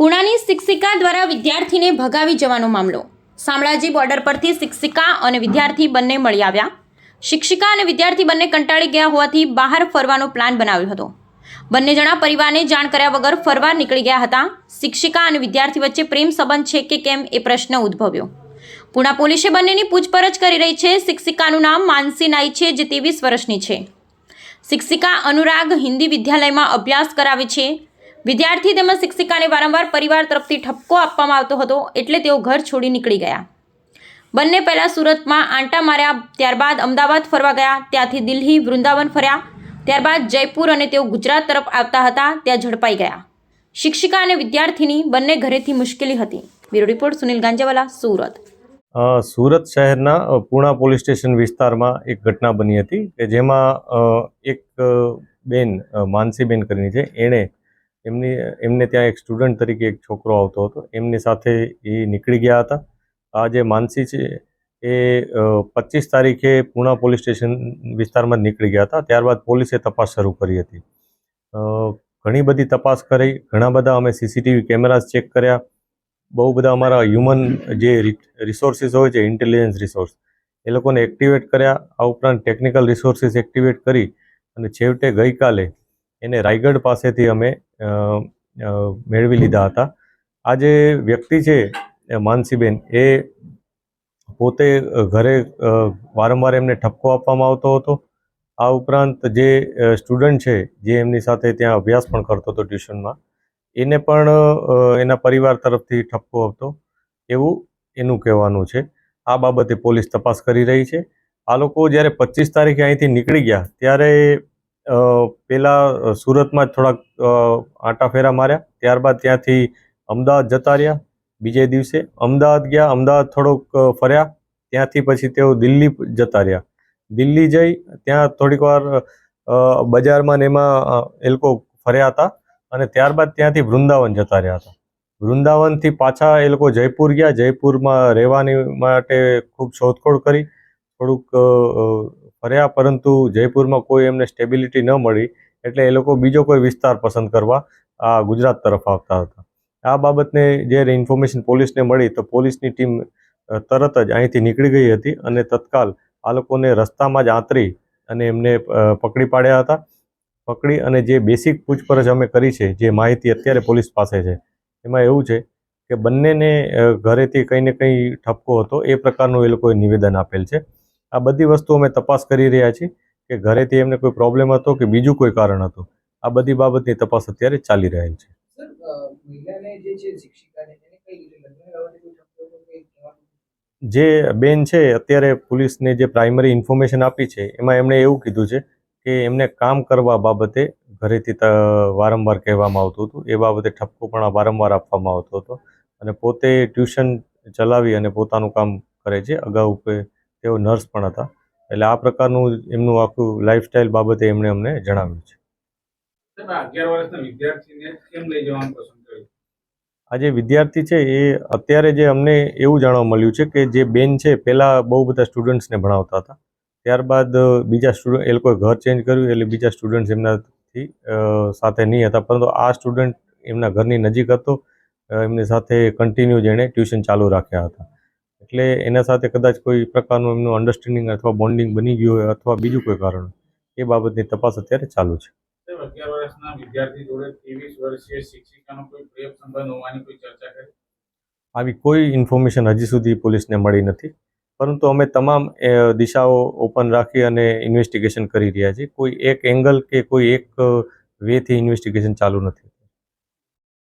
પુણાની શિક્ષિકા દ્વારા વિદ્યાર્થીને ભગાવી જવાનો મામલો. શામળાજી બોર્ડર પરથી શિક્ષિકા અને વિદ્યાર્થી બંને મળી આવ્યા. શિક્ષિકા અને વિદ્યાર્થી બંને કંટાળી ગયા હોવાથી બહાર ફરવાનો પ્લાન બનાવ્યો હતો. બંને જણા પરિવારને જાણ કર્યા વગર ફરવા નીકળી ગયા હતા. શિક્ષિકા અને વિદ્યાર્થી વચ્ચે પ્રેમ સંબંધ છે કે કેમ એ પ્રશ્ન ઉદ્ભવ્યો. પુણા પોલીસે બંનેની પૂછપરછ કરી રહી છે. શિક્ષિકાનું નામ માનસી નાઈ છે, જે ત્રેવીસ વર્ષની છે. શિક્ષિકા અનુરાગ હિન્દી વિદ્યાલયમાં અભ્યાસ કરાવે છે. વિદ્યાર્થી તેમજ શિક્ષિકાને વારંવાર પરિવાર તરફથી ઠપકો આપવામાં આવતો હતો એટલે તેઓ ઘર છોડી નીકળી ગયા. બંને પહેલાં સુરતમાં આંટા માર્યા, ત્યારબાદ અમદાવાદ ફરવા ગયા, ત્યાંથી દિલ્હી, વૃંદાવન ફર્યા, ત્યારબાદ જયપુર અને તેઓ ગુજરાત તરફ આવતા હતા, ત્યાં ઝડપાઈ ગયા. શિક્ષિકા અને વિદ્યાર્થીની બંને ઘરેથી મુશ્કેલી હતી. Bureau report, Sunil Ganjawala, Surat. Surat શહેરના પૂણા પોલીસ સ્ટેશન વિસ્તારમાં એક ઘટના બની હતી કે જેમાં એક બેન માનસીબેન કરીને છે. એણે એમની, એમને ત્યાં એક સ્ટુડન્ટ તરીકે એક છોકરો આવતો હતો. એમની સાથે એ નીકળી ગયા હતા. આ જે માનસી છે, એ પચીસ તારીખે પૂના પોલીસ સ્ટેશન વિસ્તારમાં નીકળી ગયા હતા. ત્યારબાદ પોલીસે તપાસ શરૂ કરી હતી. ઘણી બધી તપાસ કરી. ઘણા બધા અમે સીસીટીવી કેમેરાઝ ચેક કર્યા. બહુ બધા અમારા હ્યુમન જે રિસોર્સિસ હોય છે ઇન્ટેલિજન્સ રિસોર્સ એ લોકોને એક્ટિવેટ કર્યા. આ ઉપરાંત ટેકનિકલ રિસોર્સિસ એક્ટિવેટ કરી. અને છેવટે ગઈકાલે એને રાયગઢ પાસેથી અમે મેળવી લીધા હતા. આ જે વ્યક્તિ છે માનસીબેન, એ પોતે ઘરે વારંવાર એમને ઠપકો આપવામાં આવતો હતો. આ ઉપરાંત જે સ્ટુડન્ટ છે, જે એમની સાથે ત્યાં અભ્યાસ પણ કરતો હતો ટ્યુશનમાં, એને પણ એના પરિવાર તરફથી ઠપકો આપતો. એવું એનું કહેવાનું છે. આ બાબતે પોલીસ તપાસ કરી રહી છે. આ લોકો જ્યારે પચીસ તારીખે અહીંથી નીકળી ગયા, ત્યારે પહેલા સુરતમાં જ થોડાક આંટા ફેરા માર્યા. ત્યારબાદ ત્યાંથી અમદાવાદ જતા રહ્યા, બીજે દિવસે. અમદાવાદ ગયા, અમદાવાદ થોડોક ફર્યા. ત્યાંથી પછી તેઓ દિલ્હી જતા રહ્યા. દિલ્હી જઈ, ત્યાં થોડીક વાર બજારમાં ને એમાં એ લોકો ફર્યા હતા અને ત્યારબાદ ત્યાંથી વૃંદાવન જતા રહ્યા હતા. વૃંદાવનથી પાછા એ લોકો જયપુર ગયા. જયપુરમાં રહેવાની માટે ખૂબ શોધખોળ કરી. થોડુંક ફર્યા, પરંતુ જયપુરમાં કોઈ એમને સ્ટેબિલિટી ન મળી, એટલે એ લોકો બીજો કોઈ વિસ્તાર પસંદ કરવા આ ગુજરાત તરફ આવતા હતા. આ બાબતને જ્યારે ઇન્ફોર્મેશન પોલીસને મળી, તો પોલીસની ટીમ તરત જ અહીંથી નીકળી ગઈ હતી અને તત્કાલ આ લોકોને રસ્તામાં જ આંતરી અને એમને પકડી પાડ્યા હતા. પકડી અને જે બેસિક પૂછપરછ અમે કરી છે, જે માહિતી અત્યારે પોલીસ પાસે છે, એમાં એવું છે કે બંનેને ઘરેથી કંઈ ને કંઈ ઠપકો હતો, એ પ્રકારનું એ લોકોએ નિવેદન આપેલ છે. આ બધી વસ્તુ અમે તપાસ કરી રહ્યા છીએ કે ઘરેથી એમને કોઈ પ્રોબ્લેમ હતો કે બીજું કોઈ કારણ હતું? આ બધી બાબતની તપાસ અત્યારે ચાલી રહેલ છે. જે કઈ કોઈ કંઈ બેન છે અત્યારે પોલીસને જે પ્રાઇમરી ઇન્ફોર્મેશન આપી છે એમાં એમણે એવું કીધું છે કે એમને કામ કરવા બાબતે ઘરેથી વારંવાર કહેવામાં આવતું હતું. એ બાબતે ઠપકો પણ વારંવાર આપવામાં આવતો હતો અને પોતે ટ્યુશન ચલાવી અને પોતાનું કામ કરે છે. અગાઉ પે- તેઓ નર્સ પણ હતા. એટલે આ પ્રકારનું એમનું આખું લાઈફસ્ટાઈલ બાબતે એમણે અમને જણાવ્યું છે. આજે વિદ્યાર્થી છે એ અત્યારે જે અમને એવું જાણવા મળ્યું છે કે જે બેન છે પહેલાં બહુ બધા સ્ટુડન્ટ્સને ભણાવતા હતા. ત્યારબાદ બીજા સ્ટુડન્ટ એ લોકોએ ઘર ચેન્જ કર્યું એટલે બીજા સ્ટુડન્ટ્સ એમનાથી સાથે નહીં હતા. પરંતુ આ સ્ટુડન્ટ એમના ઘરની નજીક હતો. એમની સાથે કન્ટિન્યુ જેણે ટ્યુશન ચાલુ રાખ્યા હતા. એટલે એના સાથે કદાચ કોઈ પ્રકારનું એમનું અન્ડરસ્ટેન્ડિંગ અથવા બોન્ડિંગ બની ગયું હોય અથવા બીજું કોઈ કારણ એ બાબતની તપાસ અત્યારે ચાલુ છે. અગિયાર વર્ષના વિદ્યાર્થી જોડે ત્રેવીસ વર્ષીય શિક્ષિકાનો કોઈ પ્રેમ સંબંધ હોવાની કોઈ ચર્ચા કરી? આવી કોઈ ઇન્ફોર્મેશન હજી સુધી પોલીસને મળી નથી. પરંતુ અમે તમામ દિશાઓ ઓપન રાખી અને ઇન્વેસ્ટિગેશન કરી રહ્યા છીએ. કોઈ એક એંગલ કે કોઈ એક વેથી ઇન્વેસ્ટિગેશન ચાલુ નથી.